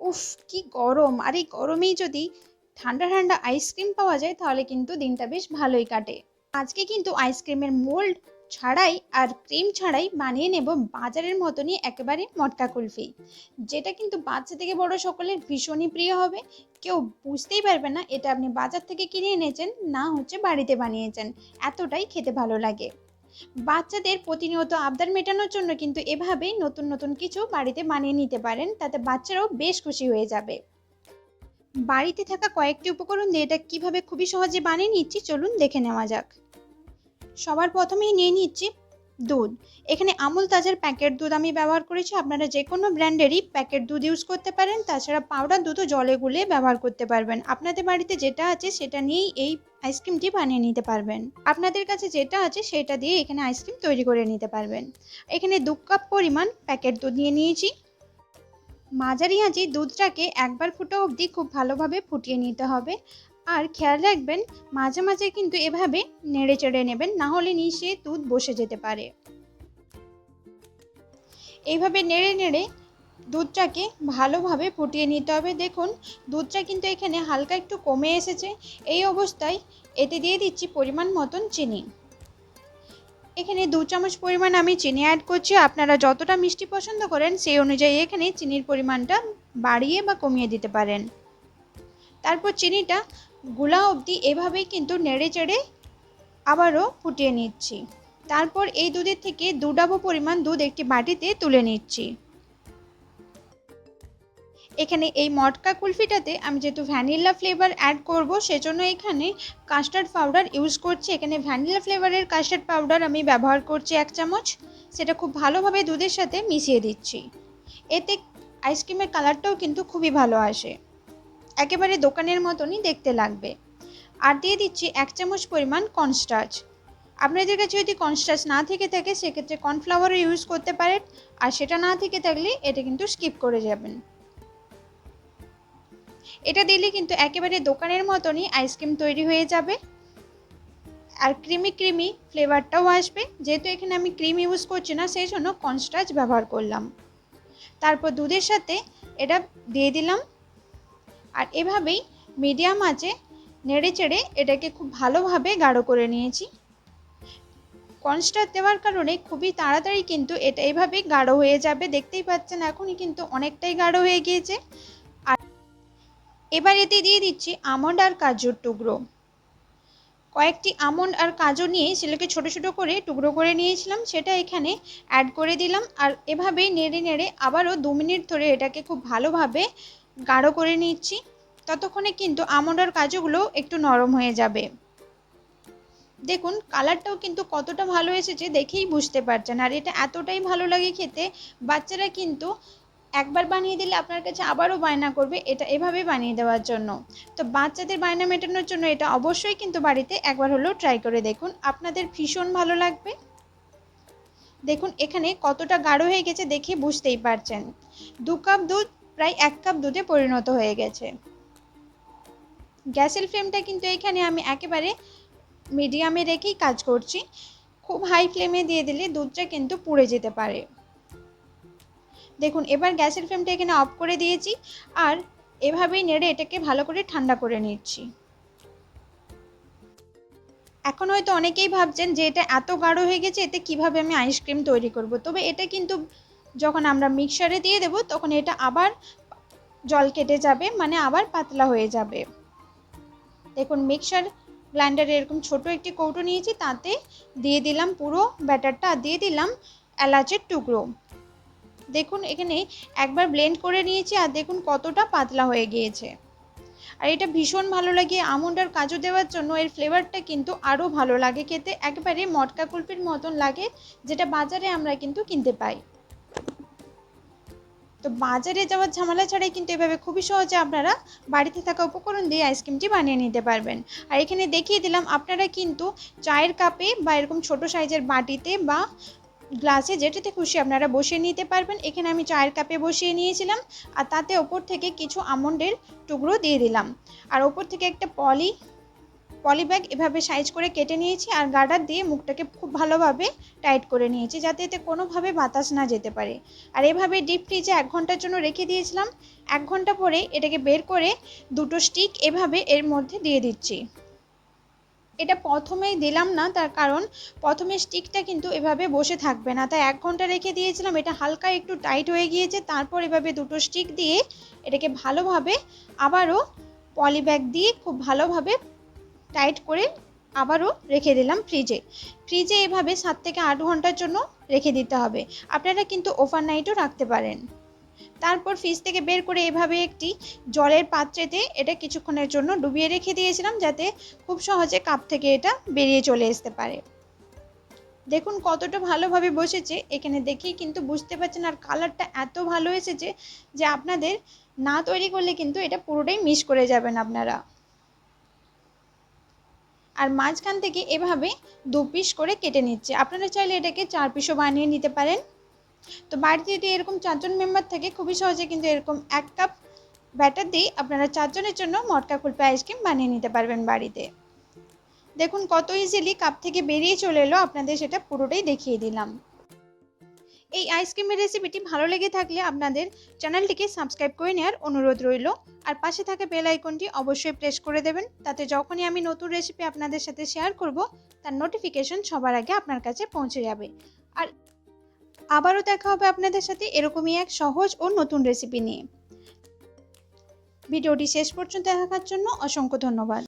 উফ, কি গরম। আর এই গরমেই যদি ঠান্ডা ঠান্ডা আইসক্রিম পাওয়া যায়, তাহলে কিন্তু দিনটা বেশ ভালোই কাটে। আজকে কিন্তু আইসক্রিমের মোল্ড ছাড়াই আর ক্রিম ছাড়াই বানিয়ে নেব বাজারের মতনই একেবারে মটকা কুলফি। যেটা কিন্তু বাচ্চা থেকে বড় সকলের ভীষণই প্রিয় হবে। কেউ বুঝতেই পারবে না, এটা আপনি বাজার থেকে কিনে এনেছেন, না হচ্ছে বাড়িতে বানিয়েছেন। এতটাই খেতে ভালো লাগে। বাচ্চাদের প্রতিনিয়ত আবদার মেটানোর জন্য কিন্তু এভাবেই নতুন নতুন কিছু বাড়িতে বানিয়ে নিতে পারেন, তাতে বাচ্চারাও বেশ খুশি হয়ে যাবে। বাড়িতে থাকা কয়েকটি উপকরণ দিয়ে এটা কীভাবে খুবই সহজে বানিয়ে নিচ্ছি, চলুন দেখে নেওয়া যাক। সবার প্রথমেই নিয়ে নিচ্ছি দুধ। এখানে আমুল তাজার প্যাকেট দুধ আমি ব্যবহার করেছি। আপনারা যে কোনো ব্র্যান্ডেরই প্যাকেট দুধ ইউজ করতে পারেন। তাছাড়া পাউডার দুধও জলে গুলে ব্যবহার করতে পারবেন। আপনাদের বাড়িতে যেটা আছে সেটা নিয়েই এই আইসক্রিমটি বানিয়ে নিতে পারবেন। আপনাদের কাছে যেটা আছে সেটা দিয়ে এখানে আইসক্রিম তৈরি করে নিতে পারবেন। এখানে দু কাপ পরিমাণ প্যাকেট দুধ নিয়ে নিয়েছি। মাঝারি আঁচে দুধটাকে একবার ফুটো অবধি খুব ভালোভাবে ফুটিয়ে নিতে হবে। আর খেয়াল রাখবেন, মাঝে মাঝে কিন্তু এভাবে নেড়ে চেড়ে নেবেন, না হলে নিচে দুধ বসে যেতে পারে। এইভাবে নেড়ে নেড়ে দুধটাকে ভালোভাবে ফুটিয়ে নিতে হবে। দেখুন, দুধটা কিন্তু এখানে হালকা একটু কমে এসেছে। এই অবস্থায় এতে দিয়ে দিচ্ছি পরিমাণ মতন চিনি। এখানে দু চামচ পরিমাণ আমি চিনি অ্যাড করছি। আপনারা যতটা মিষ্টি পছন্দ করেন, সেই অনুযায়ী এখানে চিনির পরিমাণটা বাড়িয়ে বা কমিয়ে দিতে পারেন। তারপর চিনিটা গুলা অবধি এভাবেই কিন্তু নেড়ে চেড়ে আবারও ফুটিয়ে নিচ্ছি। তারপর এই দুধের থেকে দু ডাবো পরিমাণ দুধ একটি বাটিতে তুলে নিচ্ছি। এখানে এই মটকা কুলফিটাতে আমি যেহেতু ভ্যানিলা ফ্লেভার অ্যাড করব, সেজন্য এখানে কাস্টার্ড পাউডার ইউজ করছি। এখানে ভ্যানিলা ফ্লেভারের কাস্টার্ড পাউডার আমি ব্যবহার করছি এক চামচ। সেটা খুব ভালোভাবে দুধের সাথে মিশিয়ে দিচ্ছি। এতে আইসক্রিমের কালারটাও কিন্তু খুবই ভালো আসে। একেবারে দোকানের মতনই দেখতে লাগবে। আর দিয়ে দিচ্ছি এক চামচ পরিমাণ কর্নস্টার্চ আপনাদের কাছে যদি কর্নস্টার্চ না থেকে থাকে, সেক্ষেত্রে কর্নফ্লাওয়ারও ইউজ করতে পারেন। আর সেটা না থেকে থাকলে এটা কিন্তু স্কিপ করে যাবেন। এটা দিলে কিন্তু একেবারে দোকানের মতনই আইসক্রিম তৈরি হয়ে যাবে। আর ক্রিমি ক্রিমি ফ্লেভারটাও আসবে। যেহেতু এখানে আমি ক্রিম ইউজ করছি না, সেই জন্য কর্নস্টার্চ ব্যবহার করলাম। তারপর দুধের সাথে এটা দিয়ে দিলাম। আর এভাবেই মিডিয়াম আঁচে নেড়ে চেড়ে এটাকে খুব ভালোভাবে গাঢ় করে নিয়েছি। কনস্টার দেওয়ার কারণে খুবই তাড়াতাড়ি কিন্তু এটা এভাবেই গাঢ় হয়ে যাবে। দেখতেই পাচ্ছেন এখনই কিন্তু অনেকটাই গাঢ় হয়ে গিয়েছে। আর এবার এতে দিয়ে দিচ্ছি আমন্ড আর কাজুর টুকরো। কয়েকটি আমন্ড আর কাজু নিয়ে সেগুলোকে ছোটো ছোটো করে টুকরো করে নিয়েছিলাম, সেটা এখানে অ্যাড করে দিলাম। আর এভাবেই নেড়ে নেড়ে আবারও দু মিনিট ধরে এটাকে খুব ভালোভাবে গাঢ় করে নিচ্ছি, ততক্ষণে কিন্তু আমন্ড আর কাজুগুলো একটু নরম হয়ে যাবে। দেখুন, কালারটাও কিন্তু কতটা ভালো এসেছে দেখেই বুঝতে পারছেন। আর এটা এতটাই ভালো লাগে খেতে, বাচ্চারা কিন্তু একবার বানিয়ে দিলে আপনার কাছে আবারও বায়না করবে এটা এভাবে বানিয়ে দেওয়ার জন্য। তো বাচ্চাদের বায়না মেটানোর জন্য এটা অবশ্যই কিন্তু বাড়িতে একবার হলেও ট্রাই করে দেখুন, আপনাদের ভীষণ ভালো লাগবে। দেখুন, এখানে কতটা গাঢ় হয়ে গেছে দেখে বুঝতেই পারছেন। দু কাপ দুধ প্রায় এক কাপ দুধে পরিণত হয়ে গেছে। গ্যাসের ফ্লেমটা কিন্তু এখানে আমি একেবারে মিডিয়ামে রেখেই কাজ করছি। খুব হাই ফ্লেমে দিয়ে দিলে দুধটা কিন্তু পুড়ে যেতে পারে। দেখুন, এবার গ্যাসের ফ্লেমটা এখানে অফ করে দিয়েছি আর এভাবেই নেড়ে এটাকে ভালো করে ঠান্ডা করে নিচ্ছি। এখন হয়তো অনেকেই ভাবছেন যে এটা এত গাঢ় হয়ে গেছে, এতে কীভাবে আমি আইসক্রিম তৈরি করব? তবে এটা কিন্তু যখন আমরা মিক্সারে দিয়ে দেব, তখন এটা আবার জল কেটে যাবে মানে আবার পাতলা হয়ে যাবে। দেখুন, মিক্সার গ্রাইন্ডারে এরকম ছোট একটি কৌটো নিয়েছি, তাতে দিয়ে দিলাম পুরো ব্যাটারটা দিয়ে দিলাম এলাচের টুকরো। দেখুন, এখানে একবার ব্লেন্ড করে নিয়েছি, আর দেখুন কতটা পাতলা হয়ে গিয়েছে। আর এটা ভীষণ ভালো লাগে, আমন্ড আর কাজু দেওয়ার জন্য, এর ফ্লেভারটা কিন্তু আরও ভালো লাগে খেতে। একবারে মটকা কুলপির মতন লাগে, যেটা বাজারে আমরা কিন্তু কিনতে পাই। তো বাজারে যাওয়ার ঝামেলা ছাড়াই কিন্তু এভাবে খুবই সহজে আপনারা বাড়িতে থাকা উপকরণ দিয়ে আইসক্রিমটি বানিয়ে নিতে পারবেন। আর এখানে দেখিয়ে দিলাম, আপনারা কিন্তু চায়ের কাপে বা এরকম ছোট সাইজের বাটিতে বা গ্লাসে যেটাতে খুশি আপনারা বসিয়ে নিতে পারবেন। এখানে আমি চায়ের কাপে বসিয়ে নিয়েছিলাম আর তাতে ওপর থেকে কিছু আমন্ডের টুকরো দিয়ে দিলাম। আর ওপর থেকে একটা পলি পলিব্যাগ এভাবে সাইজ করে কেটে নিয়েছি আর গার্ডার দিয়ে মুখটাকে খুব ভালোভাবে টাইট করে নিয়েছি যাতে এতে কোনোভাবে বাতাস না যেতে পারে। আর এভাবে ডিপ ফ্রিজে এক ঘণ্টার জন্য রেখে দিয়েছিলাম। এক ঘণ্টা পরে এটাকে বের করে দুটো স্টিক এভাবে এর মধ্যে দিয়ে দিচ্ছি। এটা প্রথমেই দিলাম না, তার কারণ প্রথমে স্টিকটা কিন্তু এভাবে বসে থাকবে না। তাই এক ঘণ্টা রেখে দিয়েছিলাম, এটা হালকা একটু টাইট হয়ে গিয়েছে, তারপর এভাবে দুটো স্টিক দিয়ে এটাকে ভালোভাবে আবারও পলিব্যাগ দিয়ে খুব ভালোভাবে টাইট করে আবারও রেখে দিলাম ফ্রিজে। ফ্রিজে এভাবে সাত থেকে আট ঘণ্টার জন্য রেখে দিতে হবে। আপনারা কিন্তু ওভারনাইটও রাখতে পারেন। তারপর ফ্রিজ থেকে বের করে এভাবে একটি জলের পাত্রেতে এটা কিছুক্ষণের জন্য ডুবিয়ে রেখে দিয়েছিলাম যাতে খুব সহজে কাপ থেকে এটা বেরিয়ে চলে আসতে পারে। দেখুন কতটা ভালোভাবে বসেছে। এখানে দেখেই কিন্তু বুঝতে পারছেন আর কালারটা এত ভালো এসেছে যে আপনাদের না তৈরি করলে কিন্তু এটা পুরোটাই মিস করে যাবেন আপনারা। আর মাঝখান থেকে এভাবে দু পিস করে কেটে নিচ্ছে। আপনারা চাইলে এটাকে চার পিসও বানিয়ে নিতে পারেন। তো বাড়িতে যদি এরকম চারজন মেম্বার থাকে, খুবই সহজে কিন্তু এরকম এক কাপ ব্যাটার দিয়ে আপনারা চারজনের জন্য মটকা কুলপি আইসক্রিম বানিয়ে নিতে পারবেন বাড়িতে। দেখুন কত ইজিলি কাপ থেকে বেরিয়ে চলে এলো। আপনাদের সেটা পুরোটাই দেখিয়ে দিলাম। এই আইসক্রিমের রেসিপিটি ভালো লেগে থাকলে আপনাদের চ্যানেলটিকে সাবস্ক্রাইব করে নেওয়ার অনুরোধ রইল। আর পাশে থাকা বেল আইকনটি অবশ্যই প্রেস করে দেবেন, তাতে যখনই আমি নতুন রেসিপি আপনাদের সাথে শেয়ার করব, তার নোটিফিকেশন সবার আগে আপনার কাছে পৌঁছে যাবে। আর আবারও দেখা হবে আপনাদের সাথে এরকমই এক সহজ ও নতুন রেসিপি নিয়ে। ভিডিওটি শেষ পর্যন্ত দেখার জন্য অসংখ্য ধন্যবাদ।